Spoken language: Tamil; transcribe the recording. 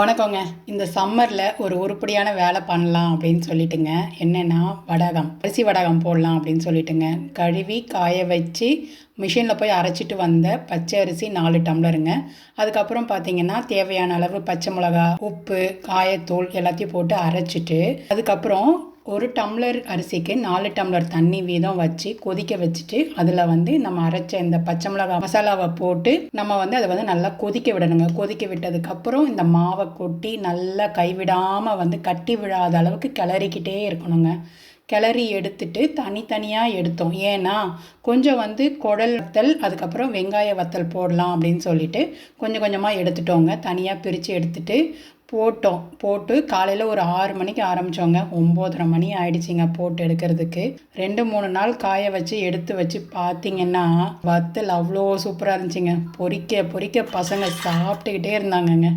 வணக்கங்க. இந்த சம்மரில் ஒரு உருப்படியான வேலை பண்ணலாம் அப்படின்னு சொல்லிட்டுங்க. என்னென்னா வடகம். அரிசி வடகம் போடலாம் அப்படின்னு சொல்லிட்டுங்க. கழுவி காய வச்சு மிஷினில் போய் அரைச்சிட்டு வந்த பச்சை அரிசி நாலு டம்ளருங்க. அதுக்கப்புறம் பார்த்தீங்கன்னா தேவையான அளவு பச்சை மிளகா உப்பு காயத்தூள் எல்லாத்தையும் போட்டு அரைச்சிட்டு அதுக்கப்புறம் ஒரு டம்ளர் அரிசிக்கு நாலு டம்ளர் தண்ணி வீதம் வச்சு கொதிக்க வச்சுட்டு அதில் வந்து நம்ம அரைச்ச இந்த பச்சை மிளகாய் மசாலாவை போட்டு நம்ம வந்து அதை வந்து நல்லா கொதிக்க விடணுங்க. கொதிக்க விட்டதுக்கப்புறம் இந்த மாவை கொட்டி நல்லா கைவிடாமல் வந்து கட்டி விழாத அளவுக்கு கிளறிக்கிட்டே இருக்கணுங்க. கிளறி எடுத்துட்டு தனித்தனியாக எடுத்தோம். ஏன்னா கொஞ்சம் வந்து குடல் வத்தல் அதுக்கப்புறம் வெங்காய வத்தல் போடலாம் அப்படின்னு சொல்லிட்டு கொஞ்சம் கொஞ்சமாக எடுத்துட்டோங்க. தனியாக பிரித்து எடுத்துட்டு போட்டோம். போட்டு காலையில் ஒரு ஆறு மணிக்கு ஆரம்பித்தோங்க ஒம்போதரை மணி ஆயிடுச்சிங்க போட்டு எடுக்கிறதுக்கு. ரெண்டு மூணு நாள் காய வச்சு எடுத்து வச்சு பார்த்தீங்கன்னா வத்தல் அவ்வளோ சூப்பராக இருந்துச்சுங்க. பொறிக்க பொறிக்க பசங்க சாப்பிட்டுக்கிட்டே இருந்தாங்கங்க.